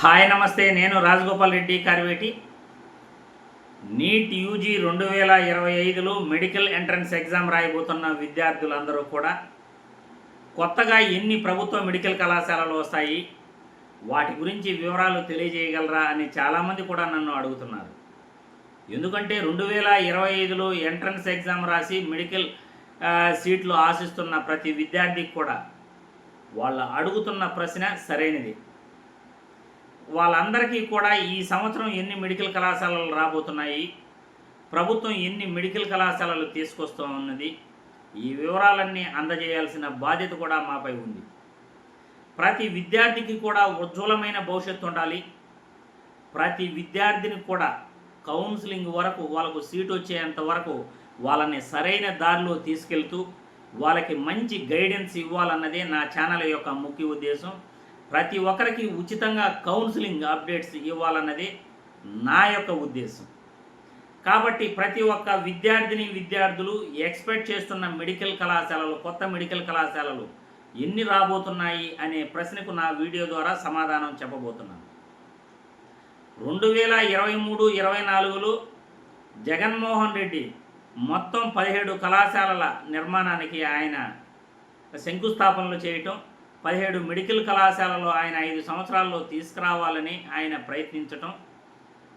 Hi నమస్తే. నేను Rajagopal Reddy Karveti NEET UG రెండు వేల ఇరవై ఐదులో మెడికల్ ఎంట్రన్స్ ఎగ్జామ్ రాయబోతున్న విద్యార్థులందరూ కూడా కొత్తగా ఎన్ని ప్రభుత్వ మెడికల్ కళాశాలలు వస్తాయి వాటి గురించి వివరాలు తెలియజేయగలరా అని చాలామంది కూడా నన్ను అడుగుతున్నారు. ఎందుకంటే రెండు వేల ఇరవై ఐదులో ఎంట్రన్స్ ఎగ్జామ్ రాసి మెడికల్ సీట్లు ఆశిస్తున్న ప్రతి విద్యార్థికి కూడా వాళ్ళు అడుగుతున్న ప్రశ్న సరైనది. వాళ్ళందరికీ కూడా ఈ సంవత్సరం ఎన్ని మెడికల్ కళాశాలలు రాబోతున్నాయి ప్రభుత్వం ఎన్ని మెడికల్ కళాశాలలు తీసుకొస్తూ ఉన్నది ఈ వివరాలన్నీ అందజేయాల్సిన బాధ్యత కూడా మాపై ఉంది. ప్రతి విద్యార్థికి కూడా ఉజ్వలమైన భవిష్యత్తు ఉండాలి. ప్రతి విద్యార్థిని కూడా కౌన్సిలింగ్ వరకు వాళ్ళకు సీట్ వచ్చేంత వరకు వాళ్ళని సరైన దారిలో తీసుకెళ్తూ వాళ్ళకి మంచి గైడెన్స్ ఇవ్వాలన్నదే నా ఛానల్ యొక్క ముఖ్య ఉద్దేశం. ప్రతి ఒక్కరికి ఉచితంగా కౌన్సిలింగ్ అప్డేట్స్ ఇవ్వాలన్నది నా యొక్క ఉద్దేశం. కాబట్టి ప్రతి ఒక్క విద్యార్థిని విద్యార్థులు ఎక్స్పెక్ట్ చేస్తున్న మెడికల్ కళాశాలలు కొత్త మెడికల్ కళాశాలలు ఎన్ని రాబోతున్నాయి అనే ప్రశ్నకు నా వీడియో ద్వారా సమాధానం చెప్పబోతున్నాను. రెండు వేల ఇరవై మూడు ఇరవై నాలుగులో జగన్మోహన్ రెడ్డి మొత్తం పదిహేడు కళాశాలల నిర్మాణానికి ఆయన శంకుస్థాపనలు చేయటం పదిహేడు మెడికల్ కళాశాలలో ఆయన ఐదు సంవత్సరాల్లో తీసుకురావాలని ఆయన ప్రయత్నించటం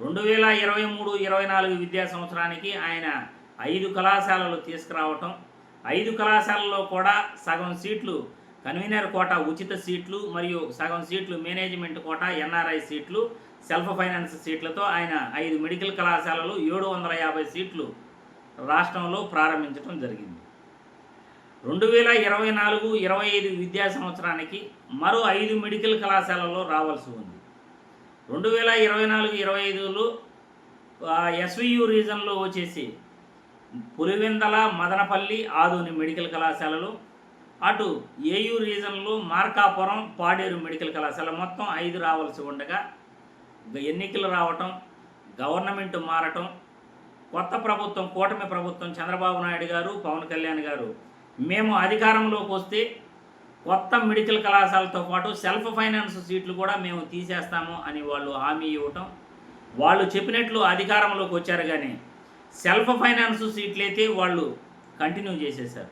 రెండు వేల ఇరవై మూడు ఇరవై నాలుగు విద్యా సంవత్సరానికి ఆయన ఐదు కళాశాలలు తీసుకురావటం ఐదు కళాశాలలో కూడా సగం సీట్లు కన్వీనర్ కోట ఉచిత సీట్లు మరియు సగం సీట్లు మేనేజ్మెంట్ కోట ఎన్ఆర్ఐ సీట్లు సెల్ఫ్ ఫైనాన్స్ సీట్లతో ఆయన ఐదు మెడికల్ కళాశాలలు ఏడు వందల యాభై సీట్లు రాష్ట్రంలో ప్రారంభించడం జరిగింది. రెండు వేల ఇరవై నాలుగు ఇరవై ఐదు విద్యా సంవత్సరానికి మరో ఐదు మెడికల్ కళాశాలలో రావాల్సి ఉంది. రెండు వేల ఇరవై నాలుగు ఇరవై ఐదులో ఎస్వియు రీజన్లో వచ్చేసి పులివెందల మదనపల్లి ఆదోని మెడికల్ కళాశాలలు అటు ఏయు రీజన్లో మార్కాపురం పాడేరు మెడికల్ కళాశాల మొత్తం ఐదు రావాల్సి ఉండగా ఎన్నికలు రావటం గవర్నమెంట్ మారటం కొత్త ప్రభుత్వం కూటమి ప్రభుత్వం చంద్రబాబు నాయుడు గారు పవన్ కళ్యాణ్ గారు మేము అధికారంలోకి వస్తే కొత్త మెడికల్ కళాశాలతో పాటు సెల్ఫ్ ఫైనాన్స్ సీట్లు కూడా మేము తీసేస్తాము అని వాళ్ళు హామీ ఇవ్వటం. వాళ్ళు చెప్పినట్లు అధికారంలోకి వచ్చారు కానీ సెల్ఫ్ ఫైనాన్స్ సీట్లు అయితే వాళ్ళు కంటిన్యూ చేసేశారు.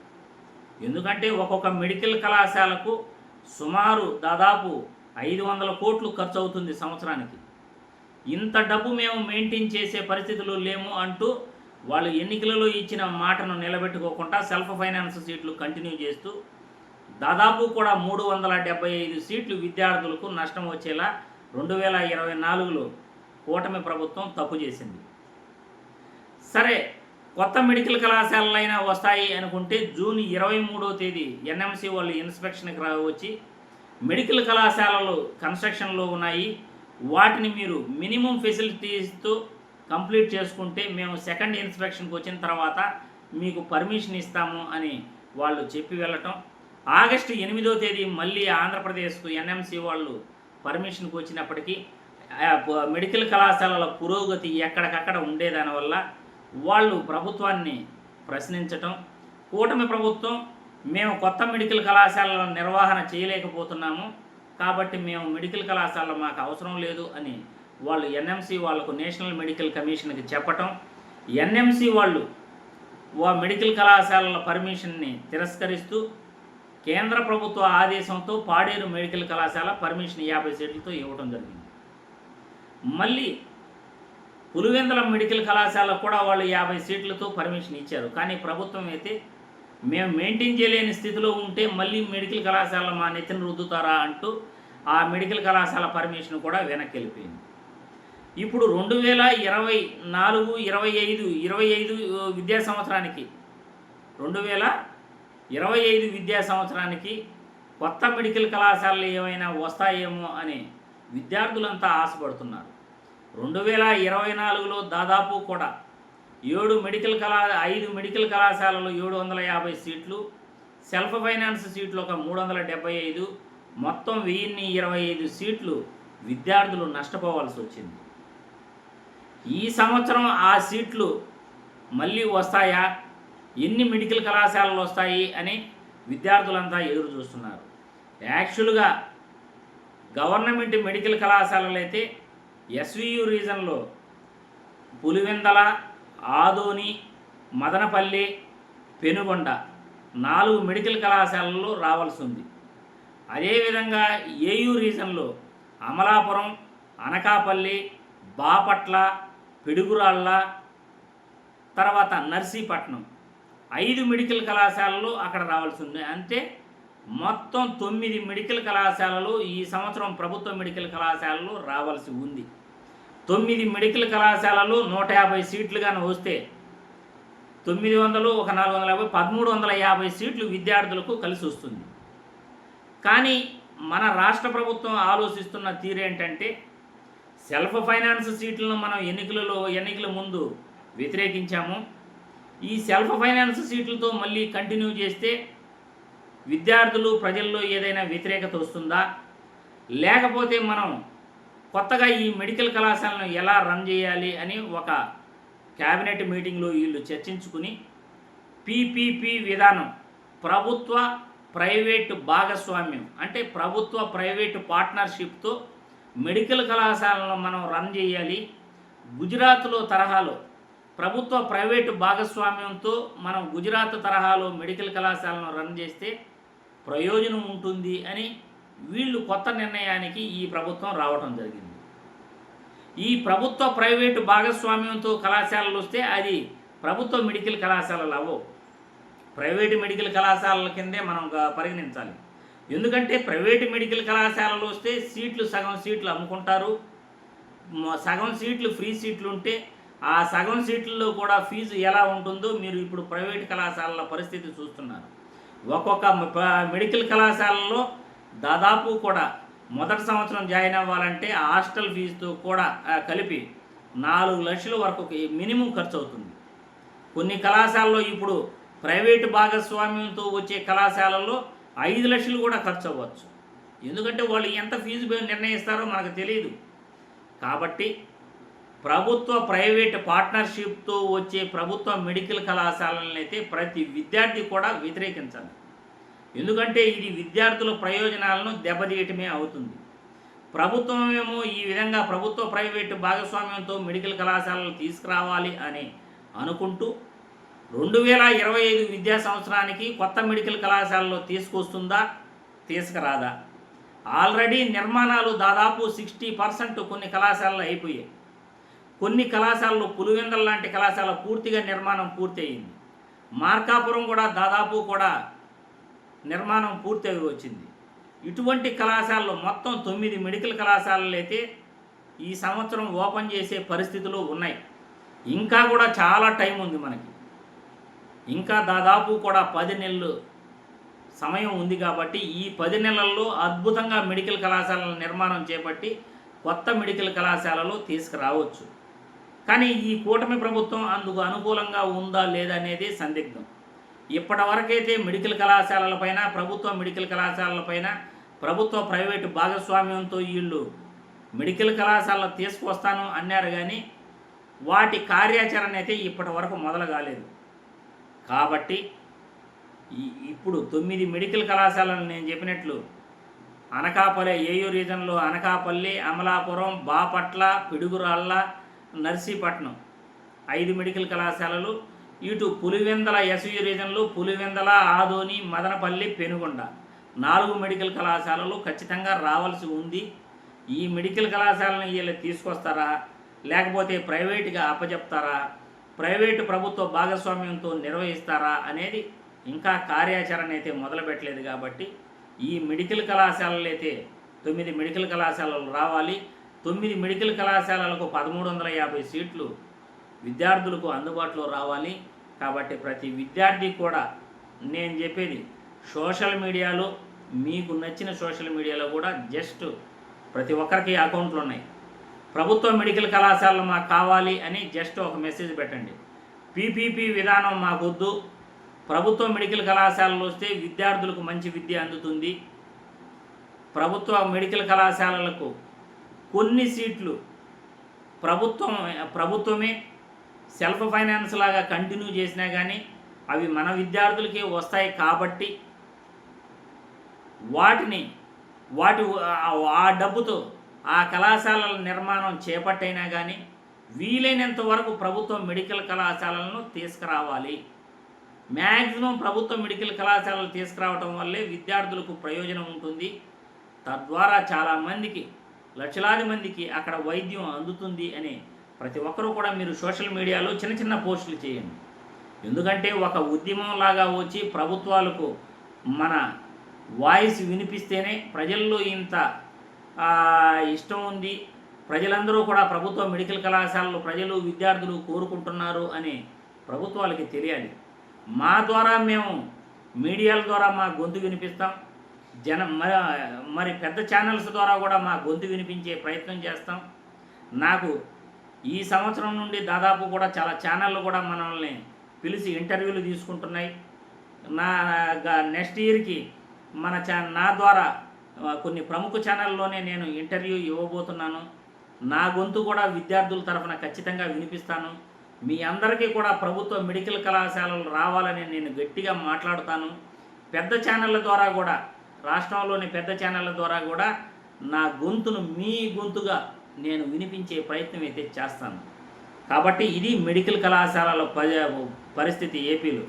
ఎందుకంటే ఒక్కొక్క మెడికల్ కళాశాలకు సుమారు దాదాపు ఐదు వందల కోట్లు ఖర్చు అవుతుంది సంవత్సరానికి. ఇంత డబ్బు మేము మెయింటైన్ చేసే పరిస్థితులు లేము అంటూ వాళ్ళు ఎన్నికలలో ఇచ్చిన మాటను నిలబెట్టుకోకుండా సెల్ఫ్ ఫైనాన్స్ సీట్లు కంటిన్యూ చేస్తూ దాదాపు కూడా మూడు వందల డెబ్బై ఐదు సీట్లు విద్యార్థులకు నష్టం వచ్చేలా రెండు వేల ఇరవై నాలుగులో కూటమి ప్రభుత్వం తప్పు చేసింది. సరే కొత్త మెడికల్ కళాశాలలైనా వస్తాయి అనుకుంటే జూన్ ఇరవై మూడో తేదీ ఎన్ఎంసి వాళ్ళు ఇన్స్పెక్షన్కి రావచ్చి మెడికల్ కళాశాలలు కన్స్ట్రక్షన్లో ఉన్నాయి. వాటిని మీరు మినిమం ఫెసిలిటీస్తో కంప్లీట్ చేసుకుంటే మేము సెకండ్ ఇన్స్పెక్షన్కి వచ్చిన తర్వాత మీకు పర్మిషన్ ఇస్తాము అని వాళ్ళు చెప్పి వెళ్ళటం. ఆగస్టు ఎనిమిదో తేదీ మళ్ళీ ఆంధ్రప్రదేశ్కు ఎన్ఎంసి వాళ్ళు పర్మిషన్కి వచ్చినప్పటికీ మెడికల్ కళాశాలల పురోగతి ఎక్కడికక్కడ ఉండేదానివల్ల వాళ్ళు ప్రభుత్వాన్ని ప్రశ్నించటం. కూటమి ప్రభుత్వం మేము కొత్త మెడికల్ కళాశాలల నిర్వహణ చేయలేకపోతున్నాము కాబట్టి మేము మెడికల్ కళాశాల మాకు అవసరం లేదు అని వాళ్ళు ఎన్ఎంసి వాళ్ళకు నేషనల్ మెడికల్ కమిషన్కి చెప్పటం ఎన్ఎంసి వాళ్ళు వా మెడికల్ కళాశాలల పర్మిషన్ని తిరస్కరిస్తూ కేంద్ర ప్రభుత్వ ఆదేశంతో పాడేరు మెడికల్ కళాశాల పర్మిషన్ యాభై సీట్లతో ఇవ్వడం జరిగింది. మళ్ళీ పులివెందుల మెడికల్ కళాశాల కూడా వాళ్ళు యాభై సీట్లతో పర్మిషన్ ఇచ్చారు. కానీ ప్రభుత్వం అయితే మేము మెయింటైన్ చేయలేని స్థితిలో ఉంటే మళ్ళీ మెడికల్ కళాశాల మా నెత్తిన రుద్దుతారా అంటూ ఆ మెడికల్ కళాశాల పర్మిషన్ కూడా వెనక్కి వెళ్ళిపోయింది. ఇప్పుడు రెండు వేల ఇరవై నాలుగు ఇరవై ఐదు ఇరవై ఐదు విద్యా సంవత్సరానికి రెండు వేల ఇరవై ఐదు విద్యా సంవత్సరానికి కొత్త మెడికల్ కళాశాలలు ఏమైనా వస్తాయేమో అని విద్యార్థులంతా ఆశపడుతున్నారు. రెండు వేల ఇరవై నాలుగులో దాదాపు కూడా ఏడు మెడికల్ కళా ఐదు మెడికల్ కళాశాలలు ఏడు వందల యాభై సీట్లు సెల్ఫ్ ఫైనాన్స్ సీట్లు ఒక మూడు వందల డెబ్బై ఐదు మొత్తం వెయ్యిన్ని ఇరవై ఐదు సీట్లు విద్యార్థులు నష్టపోవాల్సి వచ్చింది. ఈ సంవత్సరం ఆ సీట్లు మళ్ళీ వస్తాయా? ఎన్ని మెడికల్ కళాశాలలు వస్తాయి? అని విద్యార్థులంతా ఎదురు చూస్తున్నారు. యాక్చువల్గా గవర్నమెంట్ మెడికల్ కళాశాలలు అయితే ఎస్వియు రీజన్లో పులివెందల ఆదోని మదనపల్లి పెనుగొండ నాలుగు మెడికల్ కళాశాలల్లో రావాల్సి ఉంది. అదేవిధంగా ఏయూ రీజన్లో అమలాపురం అనకాపల్లి బాపట్ల పిడుగురాళ్ళ తర్వాత నర్సీపట్నం. ఐదు మెడికల్ కళాశాలలు అక్కడ రావాల్సి ఉంది. అంటే మొత్తం తొమ్మిది మెడికల్ కళాశాలలు ఈ సంవత్సరం ప్రభుత్వ మెడికల్ కళాశాలలు రావాల్సి ఉంది. తొమ్మిది మెడికల్ కళాశాలలు నూట యాభై సీట్లుగానే వస్తే తొమ్మిది వందలు ఒక నాలుగు వందల యాభై పదమూడు వందల యాభై సీట్లు విద్యార్థులకు కలిసి వస్తుంది. కానీ మన రాష్ట్ర ప్రభుత్వం ఆలోచిస్తున్న తీరేంటంటే సెల్ఫ్ ఫైనాన్స్ సీట్లను మనం ఎన్నికలలో ఎన్నికల ముందు వ్యతిరేకించాము. ఈ సెల్ఫ్ ఫైనాన్స్ సీట్లతో మళ్ళీ కంటిన్యూ చేస్తే విద్యార్థులు ప్రజల్లో ఏదైనా వ్యతిరేకత వస్తుందా? లేకపోతే మనం కొత్తగా ఈ మెడికల్ కళాశాలను ఎలా రన్ చేయాలి అని ఒక క్యాబినెట్ మీటింగ్లో వీళ్ళు చర్చించుకుని పీపీపీ విధానం ప్రభుత్వ ప్రైవేటు భాగస్వామ్యం అంటే ప్రభుత్వ ప్రైవేటు పార్ట్నర్షిప్తో మెడికల్ కళాశాలను మనం రన్ చేయాలి. గుజరాత్లో తరహాలో ప్రభుత్వ ప్రైవేటు భాగస్వామ్యంతో మనం గుజరాత్ తరహాలో మెడికల్ కళాశాలను రన్ చేస్తే ప్రయోజనం ఉంటుంది అని వీళ్ళు కొత్త నిర్ణయానికి ఈ ప్రభుత్వం రావటం జరిగింది. ఈ ప్రభుత్వ ప్రైవేటు భాగస్వామ్యంతో కళాశాలలు వస్తే అది ప్రభుత్వ మెడికల్ కళాశాలలు అవ్వవు. ప్రైవేటు మెడికల్ కళాశాలల కిందే మనం పరిగణించాలి. ఎందుకంటే ప్రైవేటు మెడికల్ కళాశాలలు వస్తే సీట్లు సగం సీట్లు అమ్ముకుంటారు. సగం సీట్లు ఫ్రీ సీట్లు ఉంటే ఆ సగం సీట్లలో కూడా ఫీజు ఎలా ఉంటుందో మీరు ఇప్పుడు ప్రైవేట్ కళాశాలల పరిస్థితి చూస్తున్నారు. ఒక్కొక్క మెడికల్ కళాశాలలో దాదాపు కూడా మొదటి సంవత్సరం జాయిన్ అవ్వాలంటే హాస్టల్ ఫీజుతో కూడా కలిపి నాలుగు లక్షల వరకు మినిమం ఖర్చు అవుతుంది. కొన్ని కళాశాలలో ఇప్పుడు ప్రైవేటు భాగస్వామ్యంతో వచ్చే కళాశాలల్లో ఐదు లక్షలు కూడా ఖర్చు అవ్వచ్చు. ఎందుకంటే వాళ్ళు ఎంత ఫీజు నిర్ణయిస్తారో మనకు తెలియదు కాబట్టి ప్రభుత్వ ప్రైవేట్ పార్ట్నర్షిప్తో వచ్చే ప్రభుత్వ మెడికల్ కళాశాలలను అయితే ప్రతి విద్యార్థి కూడా వ్యతిరేకించాలి. ఎందుకంటే ఇది విద్యార్థుల ప్రయోజనాలను దెబ్బతీయటమే అవుతుంది. ప్రభుత్వం ఏమో ఈ విధంగా ప్రభుత్వ ప్రైవేటు భాగస్వామ్యంతో మెడికల్ కళాశాలలు తీసుకురావాలి అని అనుకుంటూ రెండు వేల ఇరవై ఐదు విద్యా సంవత్సరానికి కొత్త మెడికల్ కళాశాలలో తీసుకొస్తుందా? తీసుకురాదా. ఆల్రెడీ నిర్మాణాలు దాదాపు సిక్స్టీ పర్సెంట్ కొన్ని కళాశాలలు అయిపోయాయి. కొన్ని కళాశాలలు పులివెందల లాంటి కళాశాల పూర్తిగా నిర్మాణం పూర్తయింది. మార్కాపురం కూడా దాదాపు కూడా నిర్మాణం పూర్తి వచ్చింది. ఇటువంటి కళాశాలలు మొత్తం తొమ్మిది మెడికల్ కళాశాలలు అయితే ఈ సంవత్సరం ఓపెన్ చేసే పరిస్థితులు ఉన్నాయి. ఇంకా కూడా చాలా టైం ఉంది మనకి. ఇంకా దాదాపు కూడా పది నెలలు సమయం ఉంది కాబట్టి ఈ పది నెలల్లో అద్భుతంగా మెడికల్ కళాశాలల నిర్మాణం చేపట్టి కొత్త మెడికల్ కళాశాలలు తీసుకురావచ్చు. కానీ ఈ కూటమి ప్రభుత్వం అందుకు అనుకూలంగా ఉందా లేదా అనేది సందిగ్ధం. ఇప్పటివరకైతే మెడికల్ కళాశాలలపైన ప్రభుత్వ మెడికల్ కళాశాలలపైన ప్రభుత్వ ప్రైవేటు భాగస్వామ్యంతో వీళ్ళు మెడికల్ కళాశాలలు తీసుకొస్తాను అన్నారు కానీ వాటి కార్యాచరణ అయితే ఇప్పటి వరకు మొదలు కాలేదు. కాబట్టి ఇప్పుడు తొమ్మిది మెడికల్ కళాశాలలు నేను చెప్పినట్లు అనకాపల్లి ఏయూ రీజన్లో అనకాపల్లి అమలాపురం బాపట్ల పిడుగురాళ్ళ నర్సీపట్నం ఐదు మెడికల్ కళాశాలలు ఇటు పులివెందల ఎస్యూ రీజన్లు పులివెందల ఆదోని మదనపల్లి పెనుగొండ నాలుగు మెడికల్ కళాశాలలు ఖచ్చితంగా రావాల్సి ఉంది. ఈ మెడికల్ కళాశాలను వీళ్ళు తీసుకొస్తారా? లేకపోతే ప్రైవేట్గా అప్పచెప్తారా ప్రైవేటు ప్రభుత్వ భాగస్వామ్యంతో నిర్వహిస్తారా అనేది ఇంకా కార్యాచరణ అయితే మొదలుపెట్టలేదు కాబట్టి ఈ మెడికల్ కళాశాలలు అయితే తొమ్మిది మెడికల్ కళాశాలలు రావాలి. తొమ్మిది మెడికల్ కళాశాలలకు పదమూడు వందల యాభై సీట్లు విద్యార్థులకు అందుబాటులో రావాలి. కాబట్టి ప్రతి విద్యార్థి కూడా నేను చెప్పేది సోషల్ మీడియాలో మీకు నచ్చిన సోషల్ మీడియాలో కూడా జస్ట్ ప్రతి ఒక్కరికి అకౌంట్లు ఉన్నాయి. ప్రభుత్వ మెడికల్ కళాశాలలు మాకు కావాలి అని జస్ట్ ఒక మెసేజ్ పెట్టండి. పీపీపీ విధానం మాకొద్దు. ప్రభుత్వ మెడికల్ కళాశాలలు వస్తే విద్యార్థులకు మంచి విద్య అందుతుంది. ప్రభుత్వ మెడికల్ కళాశాలలకు కొన్ని సీట్లు ప్రభుత్వం ప్రభుత్వమే సెల్ఫ్ ఫైనాన్స్ లాగా కంటిన్యూ చేసినా కానీ అవి మన విద్యార్థులకే వస్తాయి కాబట్టి వాటిని వాటి ఆ- ఆ డబ్బుతో ఆ కళాశాలల నిర్మాణం చేపట్టైనా కానీ వీలైనంత వరకు ప్రభుత్వం మెడికల్ కళాశాలలను తీసుకురావాలి. మ్యాక్సిమం ప్రభుత్వ మెడికల్ కళాశాలలు తీసుకురావటం వల్లే విద్యార్థులకు ప్రయోజనం ఉంటుంది. తద్వారా చాలామందికి లక్షలాది మందికి అక్కడ వైద్యం అందుతుంది అని ప్రతి ఒక్కరూ కూడా మీరు సోషల్ మీడియాలో చిన్న చిన్న పోస్టులు చేయండి. ఎందుకంటే ఒక ఉద్యమం లాగా వచ్చి ప్రభుత్వాలకు మన వాయిస్ వినిపిస్తేనే ప్రజల్లో ఇంత ఇష్టం ఉంది. ప్రజలందరూ కూడా ప్రభుత్వ మెడికల్ కళాశాలలు ప్రజలు విద్యార్థులు కోరుకుంటున్నారు అని ప్రభుత్వాలకి తెలియాలి. మా ద్వారా మేము మీడియాల ద్వారా మా గొంతు వినిపిస్తాం. జన మరి మరి పెద్ద ఛానల్స్ ద్వారా కూడా మా గొంతు వినిపించే ప్రయత్నం చేస్తాం. నాకు ఈ సంవత్సరం నుండి దాదాపు కూడా చాలా ఛానళ్ళు కూడా మనల్ని పిలిచి ఇంటర్వ్యూలు తీసుకుంటున్నాయి. నా నెక్స్ట్ ఇయర్కి మన ఛా నా ద్వారా కొన్ని ప్రముఖ ఛానల్లోనే నేను ఇంటర్వ్యూ ఇవ్వబోతున్నాను. నా గొంతు కూడా విద్యార్థుల తరఫున ఖచ్చితంగా వినిపిస్తాను. మీ అందరికీ కూడా ప్రభుత్వ మెడికల్ కళాశాలలు రావాలని నేను గట్టిగా మాట్లాడుతాను. పెద్ద ఛానళ్ళ ద్వారా కూడా రాష్ట్రంలోని పెద్ద ఛానళ్ళ ద్వారా కూడా నా గొంతును మీ గొంతుగా నేను వినిపించే ప్రయత్నం అయితే చేస్తాను. కాబట్టి ఇది మెడికల్ కళాశాలల ప- పరిస్థితి ఏపీలో.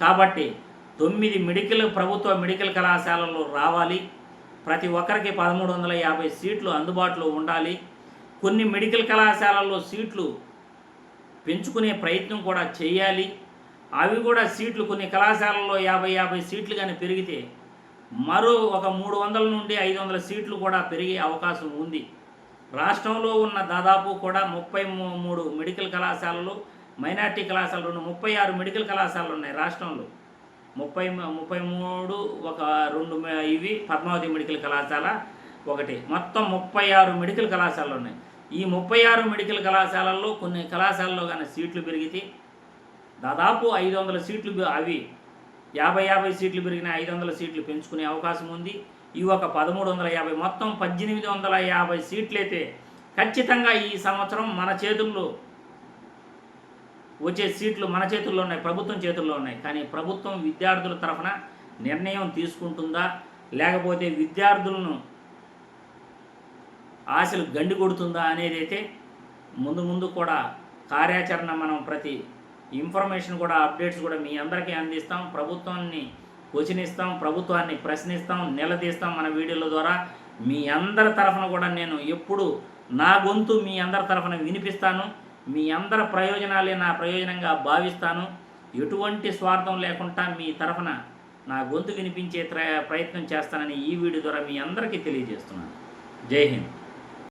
కాబట్టి తొమ్మిది మెడికల్ ప్రభుత్వ మెడికల్ కళాశాలలు రావాలి. ప్రతి ఒక్కరికి పదమూడు వందల యాభై సీట్లు అందుబాటులో ఉండాలి. కొన్ని మెడికల్ కళాశాలల్లో సీట్లు పెంచుకునే ప్రయత్నం కూడా చేయాలి. అవి కూడా సీట్లు కొన్ని కళాశాలల్లో యాభై యాభై సీట్లు కానీ పెరిగితే మరో ఒక మూడు వందల నుండి ఐదు వందల సీట్లు కూడా పెరిగే అవకాశం ఉంది. రాష్ట్రంలో ఉన్న దాదాపు కూడా ముప్పై మూ- మూడు మెడికల్ కళాశాలలు మైనార్టీ కళాశాలలు ముప్పై ఆరు మెడికల్ కళాశాలలు ఉన్నాయి రాష్ట్రంలో. ముప్పై ముప్పై మూడు ఒక రెండు ఇవి పద్మావతి మెడికల్ కళాశాల ఒకటి. మొత్తం ముప్పై ఆరు మెడికల్ కళాశాలలు ఉన్నాయి. ఈ ముప్పై ఆరు మెడికల్ కళాశాలల్లో కొన్ని కళాశాలలో కానీ సీట్లు పెరిగితే దాదాపు ఐదు వందల సీట్లు అవి యాభై యాభై సీట్లు పెరిగిన ఐదు వందల సీట్లు పెంచుకునే అవకాశం ఉంది. ఈ ఒక పదమూడు వందల యాభై మొత్తం పద్దెనిమిది వందల యాభై సీట్లయితే ఖచ్చితంగా ఈ సంవత్సరం మన చేతుల్లో వచ్చే సీట్లు మన చేతుల్లో ఉన్నాయి ప్రభుత్వం చేతుల్లో ఉన్నాయి. కానీ ప్రభుత్వం విద్యార్థుల తరఫున నిర్ణయం తీసుకుంటుందా? లేకపోతే విద్యార్థులను ఆశలు గండి కొడుతుందా అనేది అయితే ముందు ముందు కూడా కార్యాచరణ మనం ప్రతి ఇన్ఫర్మేషన్ కూడా అప్డేట్స్ కూడా మీ అందరికీ అందిస్తాం. ప్రభుత్వాన్ని క్వశ్చనిస్తాం ప్రభుత్వాన్ని ప్రశ్నిస్తాం నిలదీస్తాం మన వీడియోల ద్వారా. మీ అందరి తరఫున కూడా నేను ఎప్పుడు నా గొంతు మీ అందరి తరఫున వినిపిస్తాను. మీ అందరి ప్రయోజనాలే నా ప్రయోజనంగా భావిస్తాను. ఎటువంటి స్వార్థం లేకుండా మీ తరఫున నా గొంతు వినిపించే ప్రయత్నం చేస్తానని ఈ వీడియో ద్వారా మీ అందరికీ తెలియజేస్తున్నాను. జై హింద్.